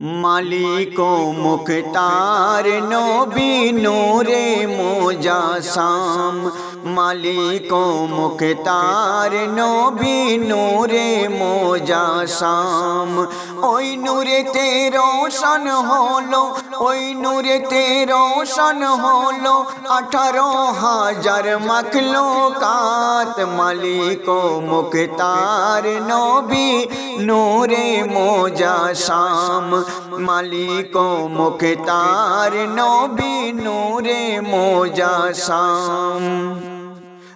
মালিক মুখতার নবী নূরে মোজাসাম। মালিক মুখতার নবী নূরে মোজাসাম। ওই নূরেতে রোশন হলো ওই নূরেতে রোশন হলো আঠারো হাজার মখলো কাত মালিক মুখতার নবী নূরে মোজাসাম মালিক মুখতার নবী নূরে মোজাসাম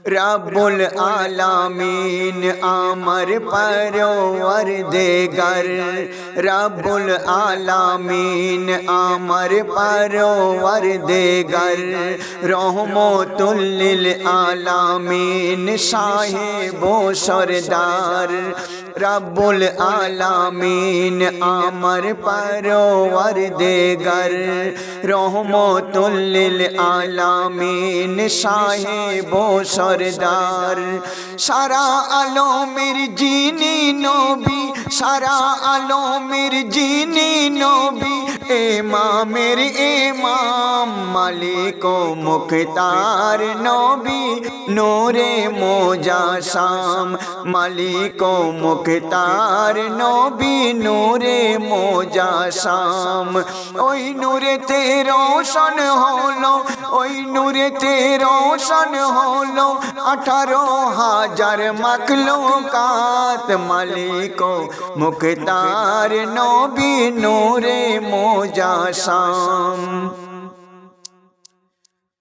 রব্বুল আলামিন আমার পরওয়ার দেগর। রব্বুল আলামিন আমার পরওয়ার দেগর। রহমতুল লিল আলামিন সাহেব সরদার। রব্বুল আলামিন আমার পরওয়ার দেগর। রহমতুল লিল আলামিন সাহেব সরদার সারা আলমের জিনি নবী, সারা আলমের জিনি নবী, এমামের এমাম মালিক মুখতার নবী, নোরে মোজাসাম মালিক মুখতার নবী, নোরে মোজাসাম। ওই নূরেতে রোশন হলো, ওই নূরেতে রোশন হলো আঠারো হাজার মখলো কাত মালিক মুখতার নবী নূরে মোজাসাম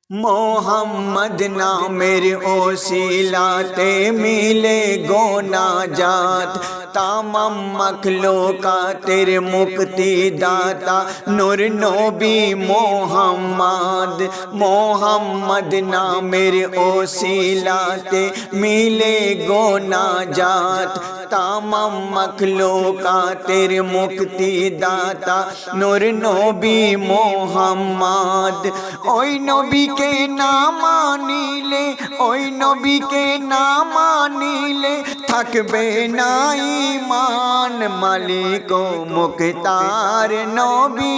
মোহাম্মদ নামের ওসিলাতে মিলে গোনা জাত তামাম মখলুকাতের মুক্তি দাতা নূর নবী মোহাম্মদ। মোহাম্মদ নামের ওসিলাতে মিলে গোনা জাত তামাম মখলুকাতের মুক্তি দাতা নূর নবী মোহাম্মদ। ওই নবীকে না মানিলে, ওই নবীকে না মানিলে থাকবে নাই মান মালিক মুখতার নবী।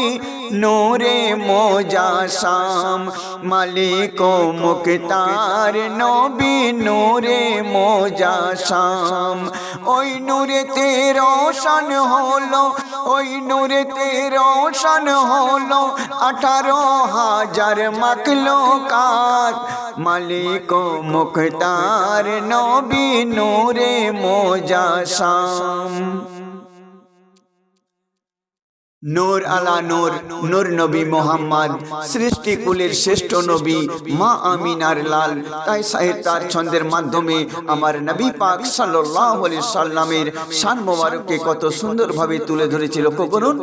নূরে মোজাসাম মালিক মুখতার নবী নূরে মোজাসাম ওই নূরেতে রোশন হলো, ওই নূরেতে রোশন হলো, আঠারো হাজার মখলো কাত মালিক মুখতার নবী নূরে মোজাসাম নূর আলা নূর নূর নবী মোহাম্মদ সৃষ্টি কুলের শ্রেষ্ঠ নবী, মা আমিনার লাল। তাই সাহেব তার ছন্দের মাধ্যমে আমার নবী পাক সাল্লাহ সাল্লামের শান মোবারককে কত সুন্দরভাবে তুলে ধরেছিল। করুন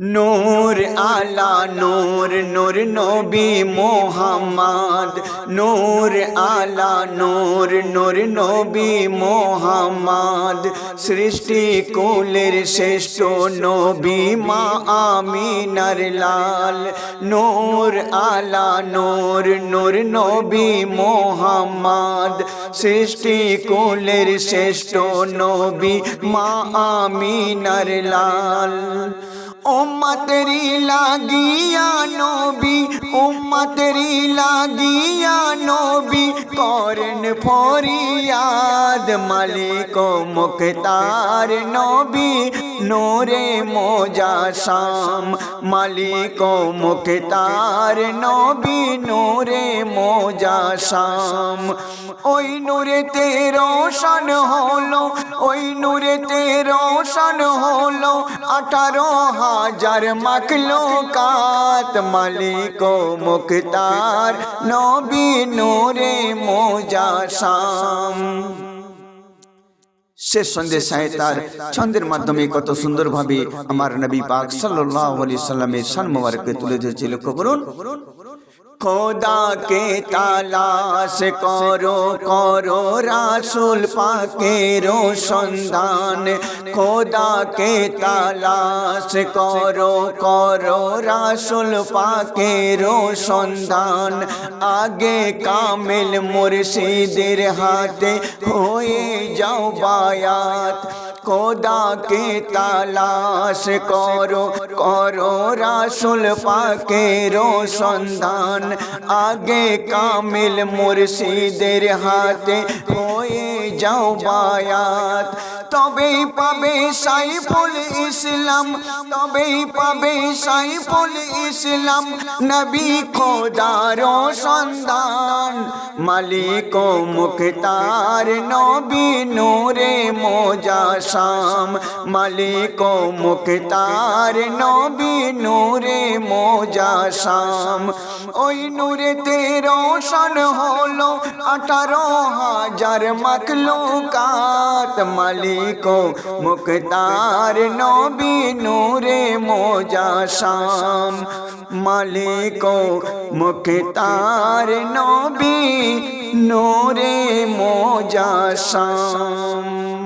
নূর আলা নূর নূর নবী মোহাম্মদ। নূর আলা নূর নূর নবী মোহাম্মদ। সৃষ্টি কুলের শ্রেষ্ঠ নবী মা আমিনার লাল। নূর আলা নূর নূর নবী মোহাম্মদ। সৃষ্টি কুলের শ্রেষ্ঠ নবী মা আমিনার লাল। উম্মতেরি লাগিয়া নবী উম্মতেরি লাগিয়া নবী করেন ফরিয়াদ মালিক মুখতার নবী। নোরে মোজাসাম মালিক মুখতার নবী নোরে মোজাসাম ওই নূরেতে রোশন হলো, ওই নূরেতে রোশন হলো, আঠারো হাজার মখলো কাত মালিক মুখতার নবী নূরে মোজাসাম শেষ সন্দেশ তার ছন্দের মাধ্যমে কত সুন্দরভাবে আমার নবী পাক সাল্লাহ আলি সাল্লামের সান মোবারককে তুলে ধরেছে লক্ষ্য করুন খোদা কে তালাশ করো করো রাসুল পাকেরো সন্ধান। খোদা কে তালাশ করো করো রাসুল পাকেরো সন্ধান। আগে কামেল মুর্শিদের হাতে হয়ে যাও বায়াত। খোদাকে তালাশ করো করো রাসুল পাকের সন্ধান। আগে কামিল মুর্শিদের হাতে হয়ে যাও বায়াত। তবেই পাবে সাইফুল ইসলাম, তবেই পাবে সাইফুল ইসলাম। নবী খোদার সন্ধান, মালিক মুখতার নবী নূরে মোজা শাম। মালিক ও মুখতার নবী নূরে মোজা শাম। ওই নূরেতে রোশন হলো আঠারো হাজার মখলুকাত। মালিক ও মুখতার নবী নূরে মোজা শাম। মালিক ও মুখতার নবী নূরে মোজা শাম।